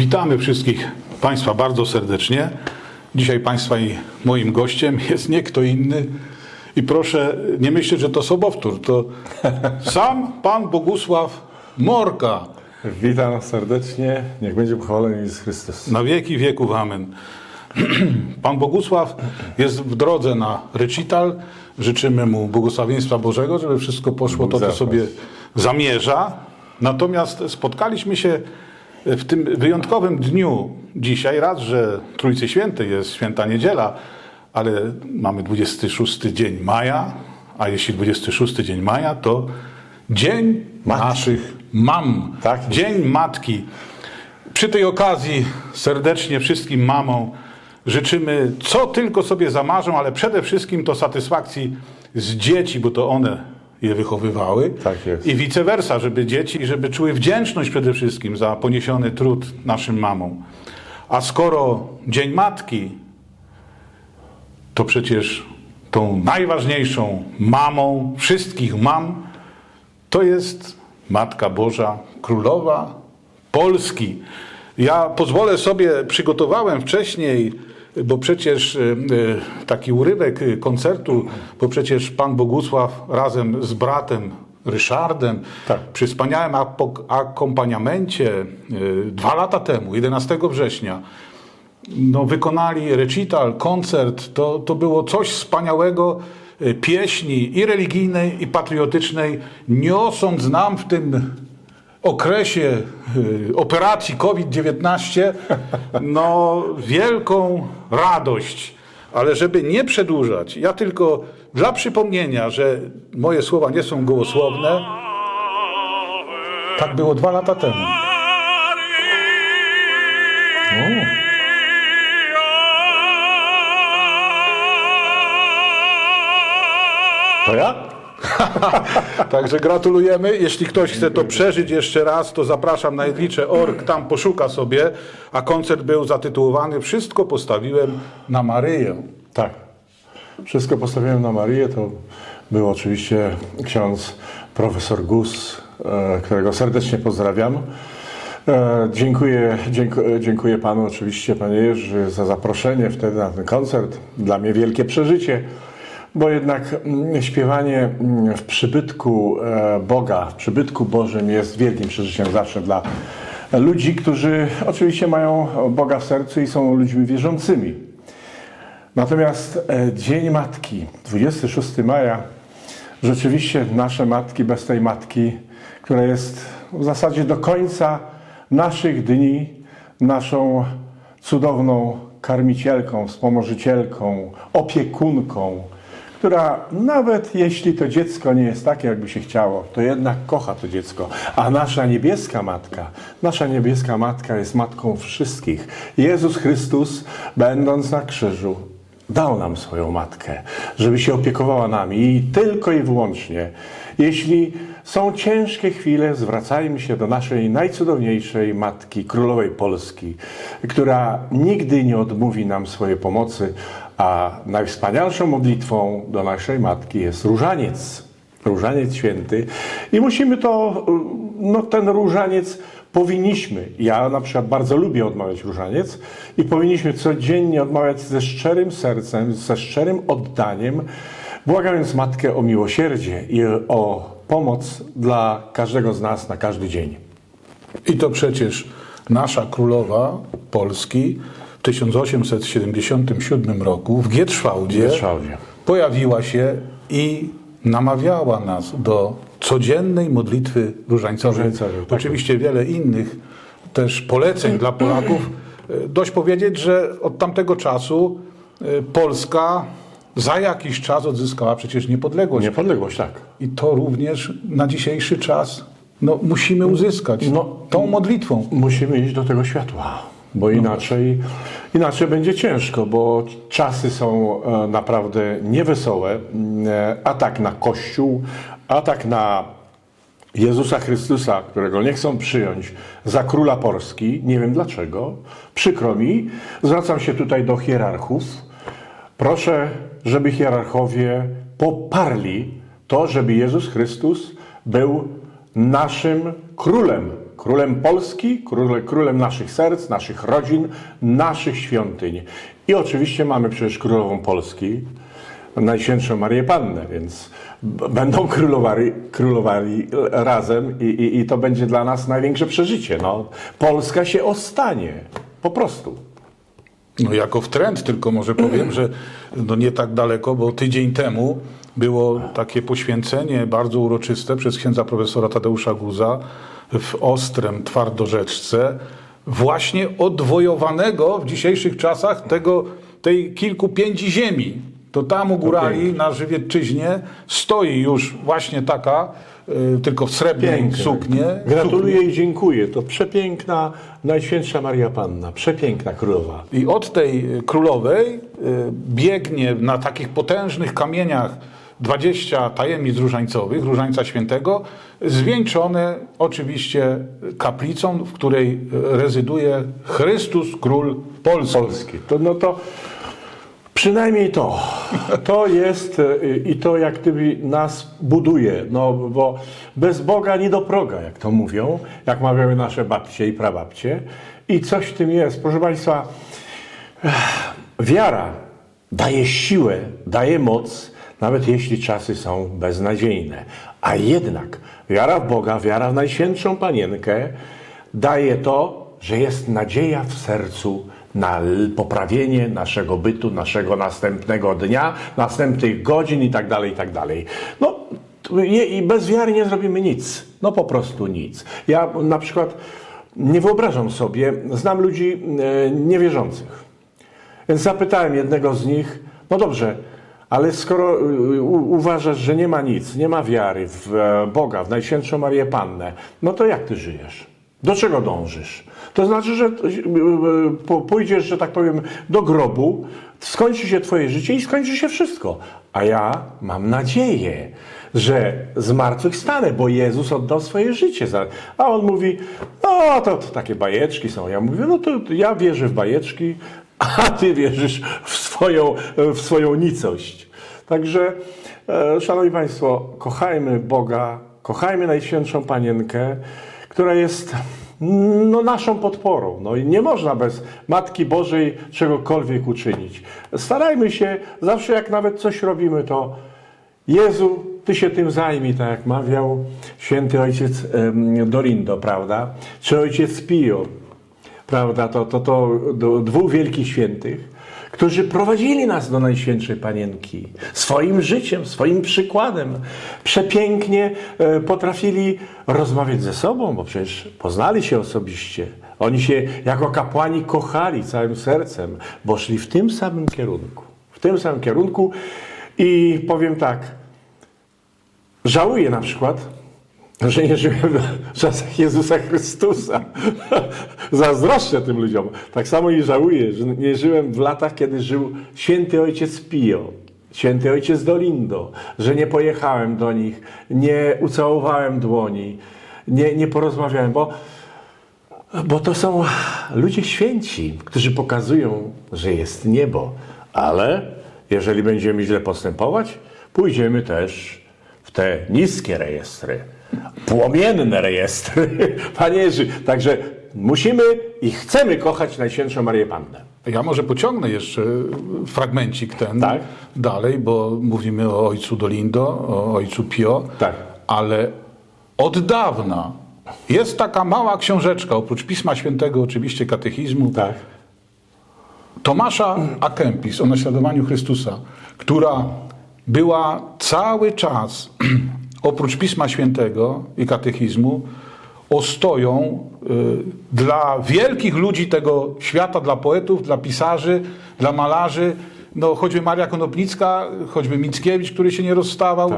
Witamy wszystkich Państwa bardzo serdecznie. Dzisiaj Państwa i moim gościem jest nie kto inny. I proszę nie myśleć, że to sobowtór. To sam Pan Bogusław Morka. Witam serdecznie. Niech będzie pochwalony Jezus Chrystus. Na wieki wieków. Amen. Pan Bogusław jest w drodze na recital. Życzymy mu błogosławieństwa Bożego, żeby wszystko poszło to, co zapłać. sobie zamierza. Natomiast spotkaliśmy się w tym wyjątkowym dniu dzisiaj. Raz, że Trójcy Świętej jest święta niedziela, ale mamy 26 dzień maja, a jeśli 26 dzień maja, to dzień Matki. naszych mam. Tak jest. Dzień Matki. Przy tej okazji serdecznie wszystkim mamom życzymy, co tylko sobie zamarzą, ale przede wszystkim to satysfakcji z dzieci, bo to one je wychowywały. Tak jest. I vice versa, żeby dzieci, żeby czuły wdzięczność przede wszystkim za poniesiony trud naszym mamom. A skoro Dzień Matki, to przecież tą najważniejszą mamą wszystkich mam to jest Matka Boża, Królowa Polski. Ja pozwolę sobie, przygotowałem wcześniej, bo przecież e, e, taki urywek e, koncertu, bo przecież pan Bogusław razem z bratem Ryszardem Tak. przy wspaniałym akompaniamencie dwa lata temu, 11 września, no, wykonali recital, koncert. To, to było coś wspaniałego, pieśni i religijnej, i patriotycznej, niosąc nam w tym okresie e, operacji COVID-19 no, wielką radość. Ale żeby nie przedłużać, ja tylko dla przypomnienia, że moje słowa nie są gołosłowne, tak było dwa lata temu. To ja? Także gratulujemy. Jeśli ktoś chce to przeżyć jeszcze raz, to zapraszam na jedlicze.org, tam poszuka sobie, a koncert był zatytułowany Wszystko postawiłem na Maryję. Tak. Wszystko postawiłem na Marię. To był oczywiście ksiądz profesor Gus, e, którego serdecznie pozdrawiam. E, Dziękuję, dziękuję, dziękuję Panu oczywiście, Panie Jerzy, za zaproszenie wtedy na ten koncert. Dla mnie wielkie przeżycie, bo jednak mm, śpiewanie mm, w przybytku e, Boga, w przybytku Bożym jest wielkim przeżyciem zawsze dla ludzi, którzy oczywiście mają Boga w sercu i są ludźmi wierzącymi. Natomiast e, Dzień Matki, 26 maja, rzeczywiście nasze matki, bez tej matki, która jest w zasadzie do końca naszych dni naszą cudowną karmicielką, wspomożycielką, opiekunką, która nawet jeśli to dziecko nie jest takie, jakby się chciało, to jednak kocha to dziecko. A nasza niebieska matka, nasza niebieska matka jest matką wszystkich. Jezus Chrystus, będąc na krzyżu, dał nam swoją matkę, żeby się opiekowała nami i tylko i wyłącznie. Jeśli są ciężkie chwile, zwracajmy się do naszej najcudowniejszej matki, królowej Polski, która nigdy nie odmówi nam swojej pomocy, a najwspanialszą modlitwą do naszej matki jest różaniec. Różaniec święty. I musimy to, no ten różaniec powinniśmy, ja na przykład bardzo lubię odmawiać różaniec i powinniśmy codziennie odmawiać ze szczerym sercem, ze szczerym oddaniem, błagając Matkę o miłosierdzie i o pomoc dla każdego z nas na każdy dzień. I to przecież nasza królowa Polski 1877 roku w Gietrzwałdzie Wietrzałdzie. pojawiła się i namawiała nas do codziennej modlitwy różańcowej. Różańcowej, tak. Oczywiście wiele innych też poleceń dla Polaków. E, Dość powiedzieć, że od tamtego czasu e, Polska za jakiś czas odzyskała przecież niepodległość. Niepodległość, tak. I to również na dzisiejszy czas no, musimy uzyskać No, tą modlitwą. Musimy iść do tego światła, bo inaczej, inaczej będzie ciężko, bo czasy są e, naprawdę niewesołe. E, Atak na Kościół, atak na Jezusa Chrystusa, którego nie chcą przyjąć za króla Polski. Nie wiem dlaczego. Przykro mi. Zwracam się tutaj do hierarchów. Proszę, żeby hierarchowie poparli to, żeby Jezus Chrystus był naszym królem Królem Polski, króle, królem naszych serc, naszych rodzin, naszych świątyń. I oczywiście mamy przecież królową Polski, Najświętszą Marię Pannę, więc będą królowali, królowali razem i, i, i to będzie dla nas największe przeżycie. No, Polska się ostanie, po prostu. No jako w trend, tylko może powiem, że no nie tak daleko, bo tydzień temu było takie poświęcenie bardzo uroczyste przez księdza profesora Tadeusza Guza w Ostrem Twardorzeczce, właśnie odwojowanego w dzisiejszych czasach tego, tej kilku pięci ziemi. To tam u górali na Żywiecczyźnie stoi już właśnie taka, y, tylko w srebrnej Pięknie. suknie. Gratuluję i dziękuję. To przepiękna Najświętsza Maria Panna, przepiękna królowa. I od tej królowej y, biegnie na takich potężnych kamieniach 20 tajemnic różańcowych, różańca świętego, zwieńczone oczywiście kaplicą, w której rezyduje Chrystus Król Polski. Polski. To, no to przynajmniej to. To jest y, i to jak gdyby nas buduje. No bo bez Boga nie do proga, jak to mówią, jak mawiały nasze babcie i prababcie. I coś w tym jest. Proszę Państwa, wiara daje siłę, daje moc, nawet jeśli czasy są beznadziejne. A jednak wiara w Boga, wiara w Najświętszą Panienkę daje to, że jest nadzieja w sercu na poprawienie naszego bytu, naszego następnego dnia, następnych godzin i tak dalej, i tak. No i bez wiary nie zrobimy nic. No po prostu nic. Ja na przykład nie wyobrażam sobie, znam ludzi e, niewierzących. Więc zapytałem jednego z nich, no dobrze, ale skoro y, uważasz, że nie ma nic, nie ma wiary w e, Boga, w Najświętszą Marię Pannę, no to jak ty żyjesz? Do czego dążysz? To znaczy, że y, y, pójdziesz, że tak powiem, do grobu, skończy się twoje życie i skończy się wszystko. A ja mam nadzieję, że zmartwychwstanę, bo Jezus oddał swoje życie. A on mówi, no to, to takie bajeczki są. Ja mówię, no to ja wierzę w bajeczki, a ty wierzysz w swoją, w swoją nicość. Także, e, Szanowni Państwo, kochajmy Boga, kochajmy Najświętszą Panienkę, która jest no, naszą podporą. No i nie można bez Matki Bożej czegokolwiek uczynić. Starajmy się, zawsze jak nawet coś robimy, to Jezu, Ty się tym zajmij, tak jak mawiał święty ojciec Dorindo, prawda? Czy ojciec Pio, prawda? To, to, to dwóch wielkich świętych, którzy prowadzili nas do Najświętszej Panienki swoim życiem, swoim przykładem. Przepięknie e, potrafili rozmawiać ze sobą, bo przecież poznali się osobiście. Oni się jako kapłani kochali całym sercem, bo szli w tym samym kierunku. W tym samym kierunku i powiem tak, Żałuję na przykład, że nie żyłem w czasach Jezusa Chrystusa. Zazdroszczę tym ludziom. Tak samo i żałuję, że nie żyłem w latach, kiedy żył święty ojciec Pio, święty ojciec Dolindo, że nie pojechałem do nich, nie ucałowałem dłoni, nie, nie porozmawiałem, bo, bo to są ludzie święci, którzy pokazują, że jest niebo. Ale jeżeli będziemy źle postępować, pójdziemy też w te niskie rejestry, płomienne rejestry panierzy. Także musimy i chcemy kochać Najświętszą Marię Pannę. Ja może pociągnę jeszcze fragmencik ten Tak. dalej, bo mówimy o ojcu Dolindo, o ojcu Pio, Tak. ale od dawna jest taka mała książeczka, oprócz Pisma Świętego, oczywiście katechizmu, Tak. Tomasza A. Kempis o naśladowaniu Chrystusa, która była cały czas, oprócz Pisma Świętego i katechizmu, ostoją y, dla wielkich ludzi tego świata, dla poetów, dla pisarzy, dla malarzy. No, choćby Maria Konopnicka, choćby Mickiewicz, który się nie rozstawał,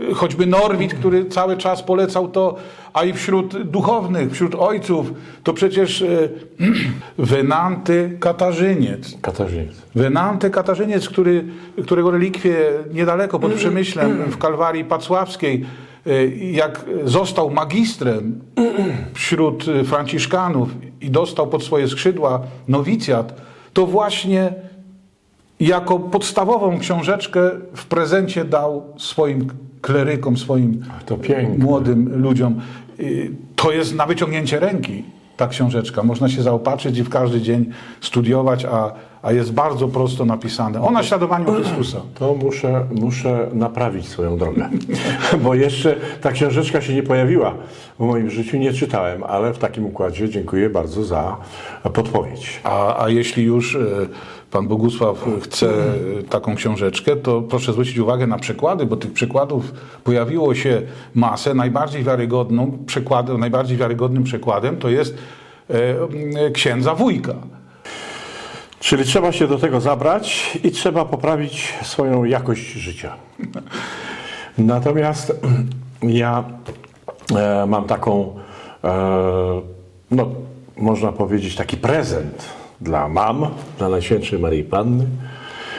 y, choćby Norwid, który cały czas polecał to, a i wśród duchownych, wśród ojców, to przecież y, Wenanty Katarzyniec. Katarzyniec. Wenanty Katarzyniec, który, którego relikwie niedaleko pod Przemyślem w Kalwarii Pacławskiej, y, jak został magistrem wśród franciszkanów i dostał pod swoje skrzydła nowicjat, to właśnie jako podstawową książeczkę w prezencie dał swoim klerykom, swoim młodym ludziom. To jest na wyciągnięcie ręki ta książeczka. Można się zaopatrzyć i w każdy dzień studiować, a, a jest bardzo prosto napisane. O naśladowaniu Chrystusa. To muszę, muszę naprawić swoją drogę, bo jeszcze ta książeczka się nie pojawiła w moim życiu, nie czytałem, ale w takim układzie dziękuję bardzo za podpowiedź. A, a jeśli już e, pan Bogusław chce e, taką książeczkę, to proszę zwrócić uwagę na przykłady, bo tych przykładów pojawiło się masę. Najbardziej wiarygodną przykładem, najbardziej wiarygodnym przykładem to jest e, księdza wujka. Czyli trzeba się do tego zabrać i trzeba poprawić swoją jakość życia. Natomiast ja e, mam taką, no, można powiedzieć, taki prezent dla mam, dla Najświętszej Maryi Panny.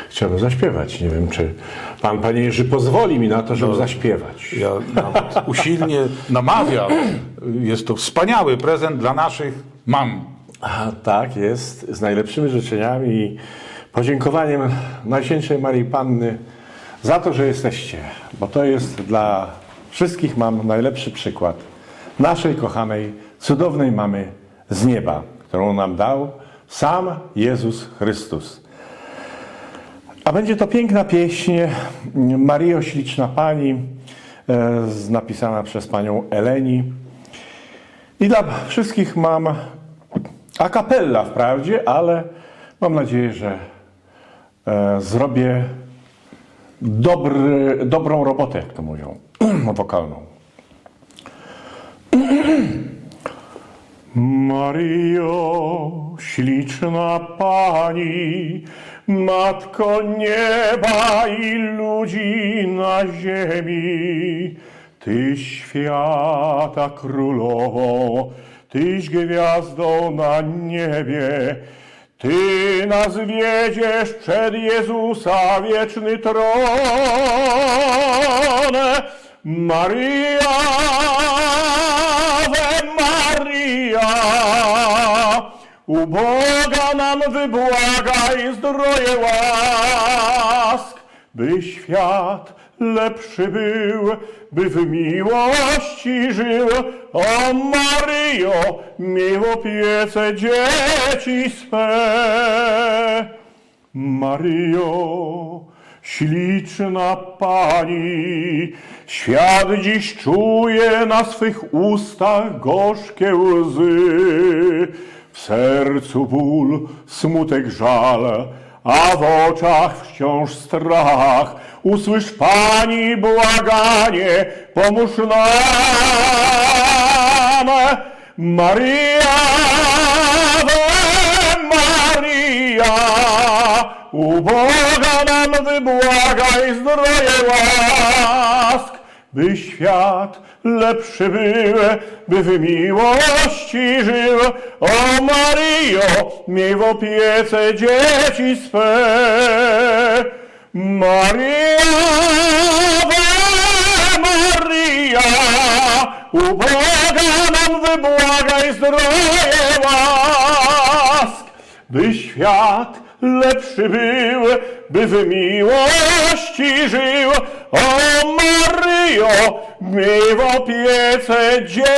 Chciałbym zaśpiewać. Nie wiem, czy pan, panie Jerzy, pozwoli mi na to, żeby zaśpiewać. Ja nawet usilnie namawiam. Jest to wspaniały prezent dla naszych mam. A, tak, jest. Z najlepszymi życzeniami i podziękowaniem Najświętszej Marii Panny za to, że jesteście, bo to jest dla wszystkich mam najlepszy przykład naszej kochanej, cudownej mamy z nieba, którą nam dał sam Jezus Chrystus. A będzie to piękna pieśń Mario Śliczna Pani, e, napisana przez panią Eleni. I dla wszystkich mam a wprawdzie, ale mam nadzieję, że e, zrobię dobry, dobrą robotę, jak to mówią, wokalną. Mario, śliczna Pani, Matko nieba i ludzi na ziemi, Tyś świata królową, Tyś gwiazdą na niebie, Ty nas wiedziesz przed Jezusa wieczny tron. Maria, u Boga nam wybłagaj zdroje łask, by świat lepszy był, by w miłości żył. O Maryjo, miej w opiece dzieci swe. Maryjo, śliczna Pani, świat dziś czuje na swych ustach gorzkie łzy. W sercu ból, smutek, żal, a w oczach wciąż strach. Usłysz Pani błaganie, pomóż nam. Maria, Maria, u Boga nam wybłagaj zdroje łask, by świat lepszy był, by w miłości żył. O Mario, miej w opiece dzieci swe. Maria, Maria, u Boga nam wybłagaj zdroje łask, by świat lepszy był, by w miłości żył. O Maryjo, miej w opiece dzieci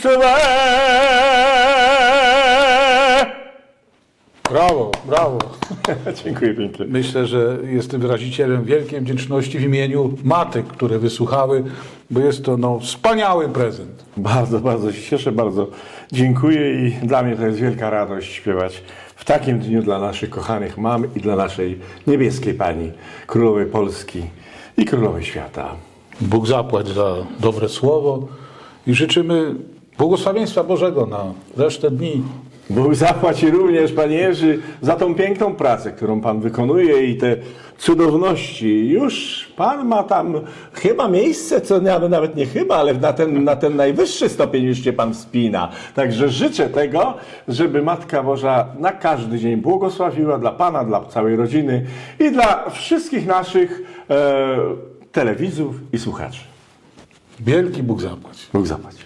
swe. Brawo, brawo. Dziękuję pięknie. Myślę, że jestem wyrazicielem wielkiej wdzięczności w imieniu matek, które wysłuchały, bo jest to no, wspaniały prezent. Bardzo, bardzo się cieszę, bardzo dziękuję i dla mnie to jest wielka radość śpiewać w takim dniu dla naszych kochanych mam i dla naszej niebieskiej Pani, Królowej Polski i Królowej Świata. Bóg zapłać za dobre słowo i życzymy błogosławieństwa Bożego na resztę dni. Bóg zapłaci również, Panie Jerzy, za tą piękną pracę, którą Pan wykonuje i te cudowności. Już Pan ma tam chyba miejsce, co nawet nie chyba, ale na ten, na ten najwyższy stopień już Cię Pan wspina. Także życzę tego, żeby Matka Boża na każdy dzień błogosławiła dla Pana, dla całej rodziny i dla wszystkich naszych e, telewizów i słuchaczy. Wielki Bóg zapłać. Bóg zapłać.